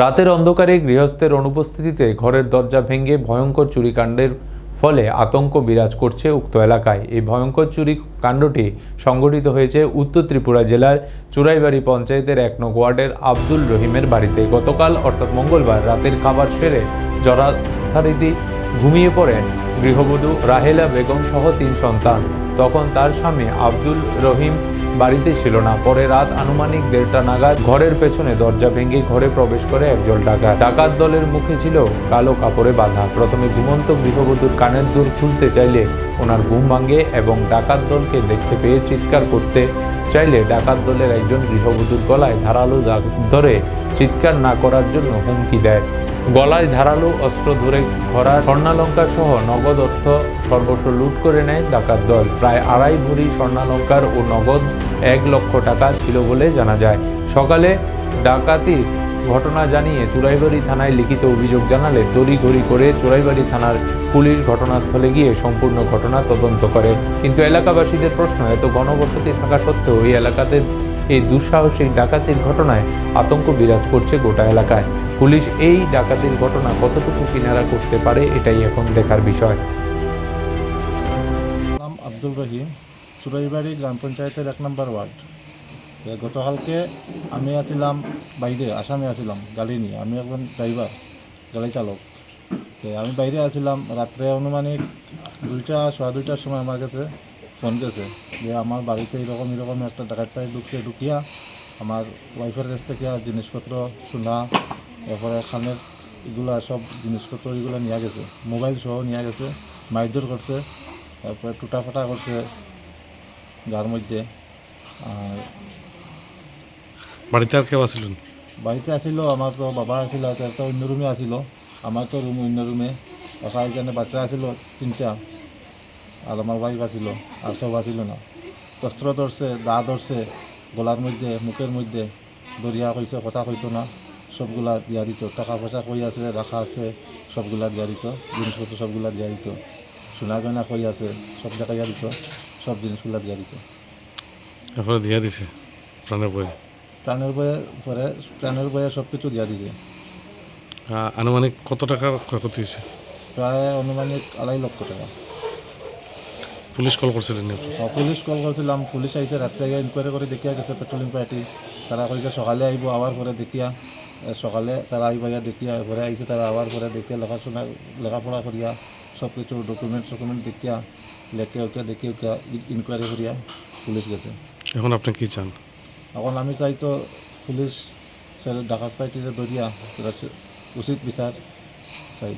রাতের অন্ধকারে গৃহস্থের অনুপস্থিতিতে ঘরের দরজা ভেঙে ভয়ঙ্কর চুরিকাণ্ডের ফলে আতঙ্ক বিরাজ করছে উক্ত এলাকায়। এই ভয়ঙ্কর চুরি কাণ্ডটি সংঘটিত হয়েছে উত্তর ত্রিপুরা জেলার চুরাইবাড়ি পঞ্চায়েতের এক নং ওয়ার্ডের আব্দুল রহিমের বাড়িতে। গতকাল, অর্থাৎ মঙ্গলবার, রাতের খাবার সেরে যথারীতি ঘুমিয়ে পড়েন গৃহবধূ রাহেলা বেগম সহ তিন সন্তান। তখন তার স্বামী আব্দুল রহিম বাড়িতে ছিল না। পরে রাত আনুমানিক দেড়টা নাগাদ ঘরের পেছনে দরজা ভেঙে ঘরে প্রবেশ করে একজন ডাকাত। ডাকাত দলের মুখে ছিল কালো কাপড়ে বাঁধা। প্রথমে ঘুমন্ত গৃহবধূর কানের দুল খুলতে চাইলে ওনার ঘুম ভাঙে এবং ডাকাত দলকে দেখতে পেয়ে চিৎকার করতে চাইলে ডাকাত দলের একজন গৃহবধূর গলায় ধারালো ধরে চিৎকার না করার জন্য হুমকি দেয়। গলায় ধারালো অস্ত্র ধরে ভরা স্বর্ণালঙ্কার সহ নগদ অর্থ সর্বস্ব লুট করে নেয় ডাকাত দল। প্রায় আড়াই ভরি স্বর্ণালঙ্কার ও নগদ এক লক্ষ টাকা ছিল বলে জানা যায়। সকালে ডাকাতির ঘটনা জানিয়ে চুরাইবাড়ি থানায় লিখিত অভিযোগ জানালে তড়িঘড়ি করে চুরাইবাড়ি থানার পুলিশ ঘটনাস্থলে গিয়ে সম্পূর্ণ ঘটনা তদন্ত করে। কিন্তু এলাকাবাসীদের প্রশ্ন, এত ঘনবসতি থাকা সত্ত্বেও এই এলাকাতে এই দুঃসাহসিক ডাকাতির ঘটনায় আতঙ্ক বিরাজ করছে গোটা এলাকায়। পুলিশ এই ডাকাতির ঘটনা কতটুকু কিনারা করতে পারে এটাই এখন দেখার বিষয়। নাম আব্দুল রহিম, সুরাইবাড়ি গ্রাম পঞ্চায়েতের এক নম্বর ওয়ার্ড। গতকালকে আমি আছিলাম বাইরে, আসামে আছিলাম, গাড়ি নিয়ে। আমি একজন ড্রাইভার, গাড়ি চালক। আমি বাইরে আছিলাম, রাত্রে আনুমানিক দুইটা, সোয়া দুইটার সময় আমার কাছে ফোন গেছে যে আমার বাড়িতে এরকম এরকম একটা ডাকাত পাই ঢুকছে ঢুকিয়া আমার ওয়াইফের কাছ থেকে জিনিসপত্র সোনা এরপরে খানের এগুলা সব জিনিসপত্র এগুলো নিয়ে গেছে মোবাইল সহ নিয়ে গেছে মারধর করছে তারপরে টুটা ফাটা করছে গার মধ্যে আর বাড়িতে আর কেউ আসলেন বাড়িতে আসিল আমার তো বাবা আসিল তো একটা অন্য রুমে আসিল আমার তো রুম অন্য রুমে একা এখানে বাচ্চা আসিল তিনটা। আর আমার ওয়াইফ আসিল আর সব আসিল না। অস্ত্র ধরছে দা ধরছে গলার মধ্যে মুখের মধ্যে দরিয়া কইছে কথা কইতো না। সবগুলা দিয়া দিত টাকা পয়সা কই আছে রাখা আছে সবগুলা দিয়া দিত জিনিসপত্র সবগুলা দিয়া দিত। সোনা গয়না কই আছে সব জায়গায় দিত সব জিনিসগুলা দিয়া দিত। এরপরে দিয়ে দিছে প্রাণের বই প্রাণের বয়ে পরে প্রাণের বয়ে সব কিছু দিয়া দিছে। আনুমানিক কত টাকার ক্ষয়ক্ষতি হয়েছে? প্রায় অনুমানিক আড়াই লক্ষ টাকা। পুলিশ কল করছিলেন পুলিশ কল করছিলাম পুলিশ আইসে রাত্রে গিয়ে ইনকোয়ারি করে দেখিয়া গেছে পেট্রোলিং পার্টি তারা কইছে সকালে আইব আবার পরে দেখিয়া। সকালে তারা আইব ইয়া দেখিয়া পরে আইসে তারা আবার পরে দেখিয়া লেখাশোনা লেখাপড়া করিয়া সব কিছু ডকুমেন্ট ডকুমেন্ট দেখিয়া লেখে উঠিয়া দেখি উঠিয়া ইনকোয়ারি করিয়া পুলিশ গেছে। এখন আপনি কি চান? এখন আমি চাই তো পুলিশ ডাকাত পার্টিরে ধরিয়া উচিত বিচার চাই।